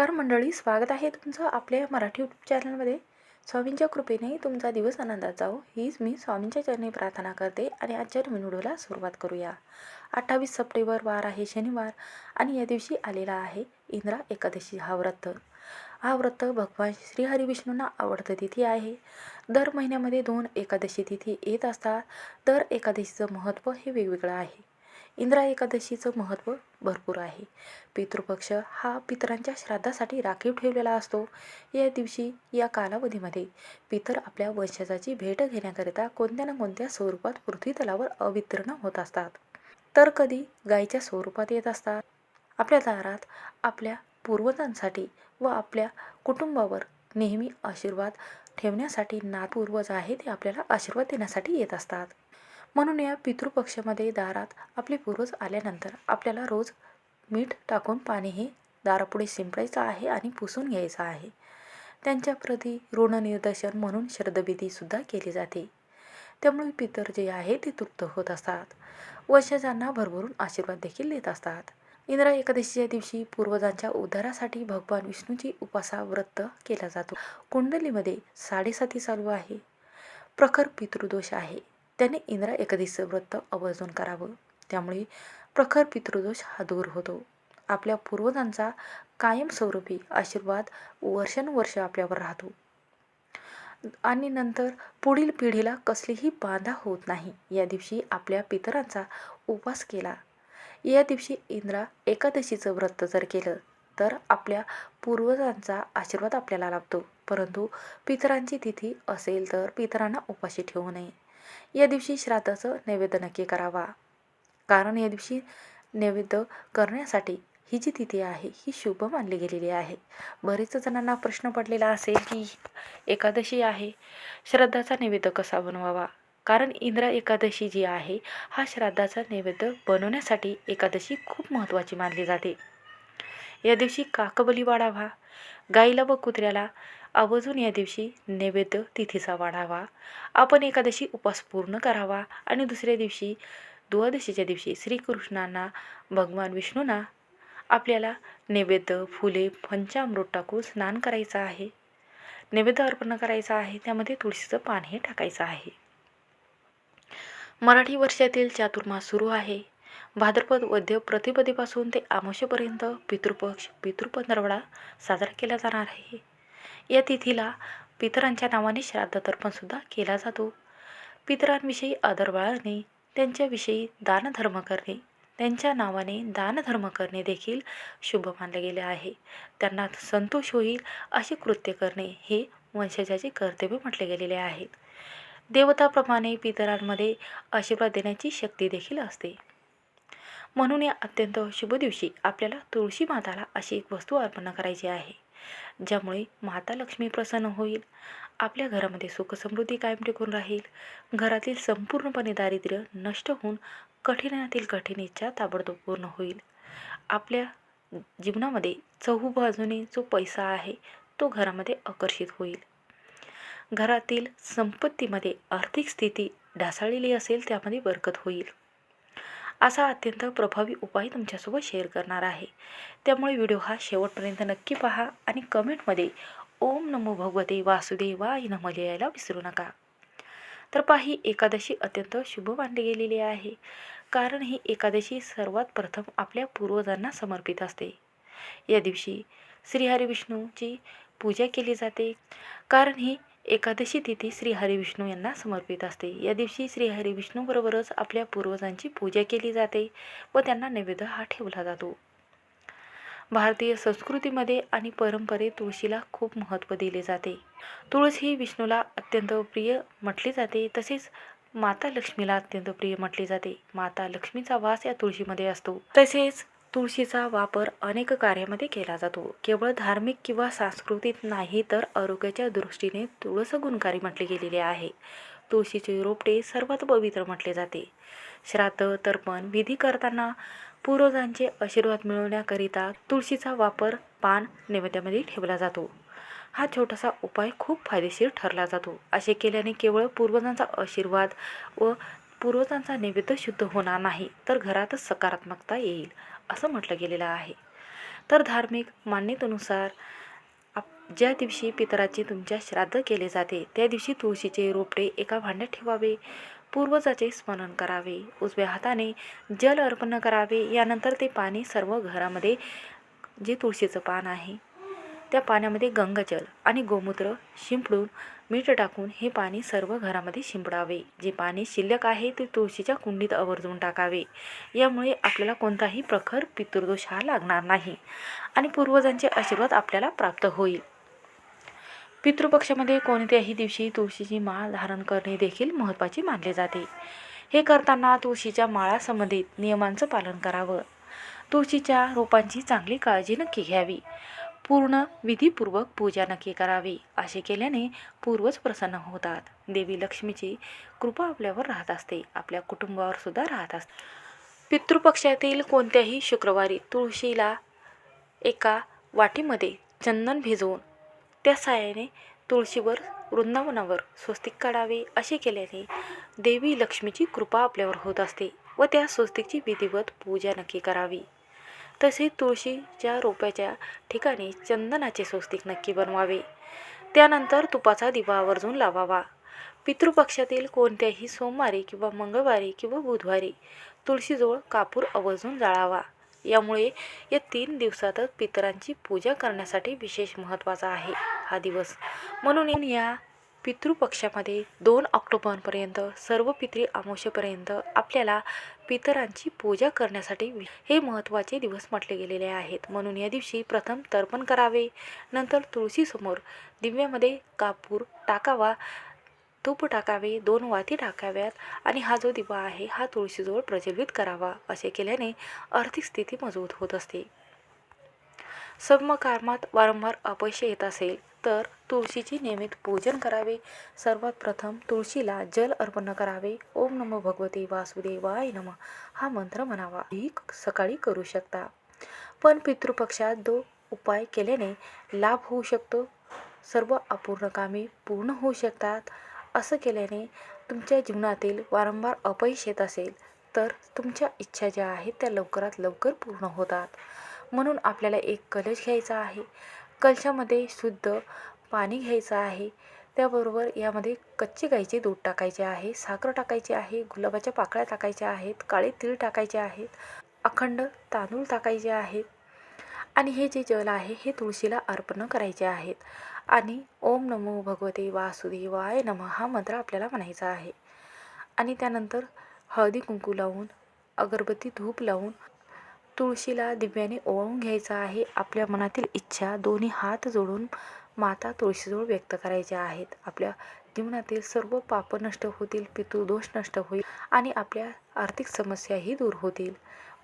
नमस्कार मंडळी स्वागत आहे तुमचं आपल्या मराठी यूट्यूब चॅनलमध्ये स्वामींच्या कृपेने तुमचा दिवस आनंदात जाओ हीच मी स्वामींच्या चरणी प्रार्थना करते आणि आजच्या नवीन व्हिडिओला सुरुवात करूया. अठ्ठावीस सप्टेंबर वार आहे शनिवार आणि या दिवशी आलेला आहे इंद्रा एकादशी हा व्रत. हा व्रत भगवान श्रीहरी विष्णूंना आवडतं तिथी आहे. दर महिन्यामध्ये दोन एकादशी तिथी येत असतात. दर एकादशीचं महत्त्व हे वेगवेगळं आहे. इंद्रा एकादशीचं महत्त्व भरपूर आहे. पितृपक्ष हा पितरांच्या श्राद्धासाठी राखीव ठेवलेला असतो. या दिवशी या कालावधीमध्ये पितर आपल्या वंशजाची भेट घेण्याकरिता कोणत्या ना कोणत्या स्वरूपात पृथ्वी तलावर अवितीर्ण होत असतात. तर कधी गायीच्या स्वरूपात येत असतात. आपल्या दारात आपल्या पूर्वजांसाठी व आपल्या कुटुंबावर नेहमी आशीर्वाद ठेवण्यासाठी नातपूर्वज आहे ते आपल्याला आशीर्वाद देण्यासाठी येत असतात. म्हणून या पितृपक्षामध्ये दारात आपले पूर्वज आल्यानंतर आपल्याला रोज मीठ टाकून पाणी हे दारापुढे शिंपडायचं आहे आणि पुसून घ्यायचं आहे. त्यांच्या प्रती ऋणनिर्देशन म्हणून श्रद्धविधीसुद्धा केली जाते. त्यामुळे पितर जे आहे ते तृप्त होत असतात. वंशजांना भरभरून आशीर्वाद देखील देत असतात. इंद्रा एकादशीच्या दिवशी पूर्वजांच्या उद्धारासाठी भगवान विष्णूची उपासा व्रत केला जातो. कुंडलीमध्ये साडेसाती चालू आहे. प्रखर पितृदोष आहे. त्याने इंद्रा एकादशीचं व्रत आवर्जून करावं. त्यामुळे प्रखर पितृदोष हा दूर होतो. आपल्या पूर्वजांचा कायमस्वरूपी आशीर्वाद वर्षानुवर्ष आपल्यावर राहतो. आणि नंतर पुढील पिढीला कसलीही बाधा होत नाही. या दिवशी आपल्या पितरांचा उपास केला. या दिवशी इंद्रा एकादशीचं व्रत जर केलं तर आपल्या पूर्वजांचा आशीर्वाद आपल्याला लाभतो. परंतु पितरांची तिथी असेल तर पितरांना उपाशी ठेवू नये. या दिवशी श्राद्धाचं नैवेद्य नक्की करावा. कारण या दिवशी नैवेद्य करण्यासाठी ही जी तिथी आहे ही शुभ मानली गेलेली आहे. बरेच जणांना प्रश्न पडलेला असेल की एकादशी आहे श्राद्धाचा नैवेद्य कसा बनवावा? कारण इंद्रा एकादशी जी आहे हा श्राद्धाचा नैवेद्य बनवण्यासाठी एकादशी खूप महत्त्वाची मानली जाते. या दिवशी काकबली वाढावा गाईला व कुत्र्याला आवर्जून या दिवशी नैवेद्य तिथीचा वाढावा. आपण एकादशी उपास पूर्ण करावा आणि दुसऱ्या दिवशी द्वादशीच्या दिवशी श्रीकृष्णांना भगवान विष्णूंना आपल्याला नैवेद्य फुले पंचामृत टाकून स्नान करायचं आहे. नैवेद्य अर्पण करायचं आहे त्यामध्ये तुळशीचं पान हे टाकायचं आहे. मराठी वर्षातील चातुर्मास सुरू आहे. भाद्रपद वद्य प्रतिपदेपासून ते आमोशेपर्यंत पितृपक्ष पितृपंधरवडा साजरा केला जाणार आहे. या तिथीला पितरांच्या नावाने श्राद्धतर्पणसुद्धा केला जातो. पितरांविषयी आदर बाळगणे त्यांच्याविषयी दानधर्म करणे त्यांच्या नावाने दानधर्म करणे देखील शुभ मानले गेले आहे. त्यांना संतोष होईल असे कृत्य करणे हे वंशजाचे कर्तव्य म्हटले गेलेले आहेत देवताप्रमाणे पितरांमध्ये आशीर्वाद देण्याची शक्ती देखील असते. म्हणून या अत्यंत शुभ दिवशी आपल्याला तुळशी माताला अशी एक वस्तू अर्पण करायची आहे. ज्यामुळे माता लक्ष्मी प्रसन्न होईल. आपल्या घरामध्ये सुखसमृद्धी कायम टिकून राहील. घरातील संपूर्णपणे दारिद्र्य नष्ट होऊन कठीणातील कठीण इच्छा ताबडतोब पूर्ण होईल. आपल्या जीवनामध्ये चहू बाजूने जो पैसा आहे तो घरामध्ये आकर्षित होईल. घरातील संपत्तीमध्ये आर्थिक स्थिती ढासळलेली असेल त्यामध्ये बरकत होईल. असा अत्यंत प्रभावी उपाय तुमच्यासोबत शेअर करणार आहे. त्यामुळे व्हिडिओ हा शेवटपर्यंत नक्की पहा आणि कमेंटमध्ये ओम नमो भगवते वासुदेवाय नम लिहायला विसरू नका. तर पाही एकादशी अत्यंत शुभ मानली गेलेली आहे. कारण ही एकादशी सर्वात प्रथम आपल्या पूर्वजांना समर्पित असते. या दिवशी श्रीहरी विष्णूची पूजा केली जाते. कारण ही एकादशी तिथी श्री हरिविष्णू यांना समर्पित असते. या दिवशी श्री हरिविष्णूबरोबरच आपल्या पूर्वजांची पूजा केली जाते व त्यांना नैवेद्य हा ठेवला जातो. भारतीय संस्कृतीमध्ये आणि परंपरेत तुळशीला खूप महत्त्व दिले जाते. तुळस ही विष्णूला अत्यंत प्रिय म्हटली जाते. तसेच माता लक्ष्मीला अत्यंत प्रिय म्हटली जाते. माता लक्ष्मीचा वास या तुळशीमध्ये असतो. तसेच तुळशीचा वापर अनेक कार्यामध्ये केला जातो. केवळ धार्मिक किंवा सांस्कृतिक नाही तर आरोग्याच्या दृष्टीने तुळस गुणकारी म्हटले गेलेले आहे. तुळशीचे रोपटे सर्वात पवित्र म्हटले जाते. श्राद्ध तर्पण विधी करताना पूर्वजांचे आशीर्वाद मिळवण्याकरिता तुळशीचा वापर पान नैवेद्यामध्ये ठेवला जातो. हा छोटासा उपाय खूप फायदेशीर ठरला जातो. असे केल्याने केवळ पूर्वजांचा आशीर्वाद व पूर्वजांचा नैवेद्य शुद्ध होणार नाही तर घरातच सकारात्मकता येईल. असं म्हटलं गेलेलं आहे. तर धार्मिक मान्यतेनुसार आप ज्या दिवशी पितराचे तुमच्या श्राद्ध केले जाते त्या दिवशी तुळशीचे रोपटे एका भांड्यात ठेवावे पूर्वजाचे स्मरण करावे उजव्या हाताने जल अर्पण करावे यानंतर ते पाणी सर्व घरामध्ये जे तुळशीचं पान आहे त्या पाण्यामध्ये गंगाजल आणि गोमूत्र शिंपडून मीठ टाकून हे पाणी सर्व घरामध्ये शिंपडावे. जे पाणी शिल्लक आहे ते तुळशीच्या कुंडीत आवर्जून टाकावे. यामुळे आपल्याला कोणताही प्रखर पितृदोष हा लागणार नाही आणि पूर्वजांचे आशीर्वाद आपल्याला प्राप्त होईल. पितृपक्षामध्ये कोणत्याही दिवशी तुळशीची माळ धारण करणे देखील महत्त्वाचे मानले जाते. हे करताना तुळशीच्या माळासंबंधित नियमांचं पालन करावं. तुळशीच्या रोपांची चांगली काळजी नक्की घ्यावी. पूर्ण विधीपूर्वक पूजा नक्की करावी असे केल्याने पूर्वज प्रसन्न होतात. देवी लक्ष्मीची कृपा आपल्यावर राहत असते आपल्या कुटुंबावर सुद्धा राहत असते. पितृपक्षातील कोणत्याही शुक्रवारी तुळशीला एका वाटीमध्ये चंदन भिजवून त्या साहाय्याने तुळशीवर वृंदावनावर स्वस्तिक काढावे असे केल्याने देवी लक्ष्मीची कृपा आपल्यावर होत असते व त्या स्वस्तिकची विधिवत पूजा नक्की करावी. तसे तुळशीच्या रोपाच्या ठिकाणी चंदनाचे स्वस्तिक नक्की बनवावे. त्यानंतर तुपाचा दिवा आवर्जून लावावा. पितृपक्षातील कोणत्याही सोमवारी किंवा मंगळवारी किंवा बुधवारी तुळशीजवळ कापूर आवर्जून जाळावा. यामुळे या तीन दिवसातच पितरांची पूजा करण्यासाठी विशेष महत्त्वाचा आहे हा दिवस. म्हणून या पितृपक्षामध्ये दोन ऑक्टोबरपर्यंत सर्व पितृ अमावस्येपर्यंत आपल्याला पितरांची पूजा करण्यासाठी हे महत्त्वाचे दिवस म्हटले गेलेले आहेत. म्हणून या दिवशी प्रथम तर्पण करावे नंतर तुळशीसमोर दिव्यामध्ये कापूर टाकावा तूप टाकावे दोन वाती टाकाव्यात आणि हा जो दिवा आहे हा तुळशीजवळ प्रज्वलित करावा असे केल्याने आर्थिक स्थिती मजबूत होत असते. कर्मात वारंवार अपयश येत असेल. तर तुळशीची नियमित पूजन करावे. सर्वात प्रथम तुळशीला जल अर्पण करावे. ओम नमो भगवते वासुदेवाय नम. हा मंत्र म्हणावा. ही सकाळी करू शकता. पण पितृपक्षात दो उपाय केल्याने लाभ होऊ शकतो. सर्व अपूर्ण कामे पूर्ण होऊ शकतात. असं केल्याने तुमच्या जीवनातील वारंवार अपयश येत असेल तर तुमच्या इच्छा ज्या आहेत त्या लवकरात लवकर पूर्ण होतात. म्हणून आपल्याला एक कलश घ्यायचा आहे. कलशामध्ये शुद्ध पाणी घ्यायचं आहे. त्याबरोबर यामध्ये कच्चे गाईचे दूध टाकायचे आहे साखर टाकायची आहे गुलाबाच्या पाकळ्या टाकायच्या आहेत काळे तीळ टाकायचे आहेत अखंड तांदूळ टाकायचे आहेत. आणि हे जे जल आहे हे तुळशीला अर्पण करायचे आहेत. आणि ओम नमो भगवते वासुदेवाय नम हा मंत्र आपल्याला म्हणायचा आहे. आणि त्यानंतर हळदी कुंकू लावून अगरबत्ती धूप लावून तुळशीला दिव्याने ओवाळून घ्यायचा आहे. आपल्या मनातील इच्छा दोन्ही हात जोडून माता तुळशीजवळ व्यक्त करायच्या आहेत. आपल्या जीवनातील सर्व पाप नष्ट होतील पितृदोष नष्ट होईल आणि आपल्या आर्थिक समस्याही दूर होतील.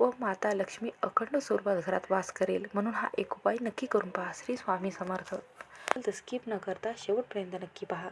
व माता लक्ष्मी अखंड स्वरूपात घरात वास करेल म्हणून हा एक उपाय नक्की करून पहा. श्री स्वामी समर्थ. स्किप न करता शेवटपर्यंत नक्की पहा.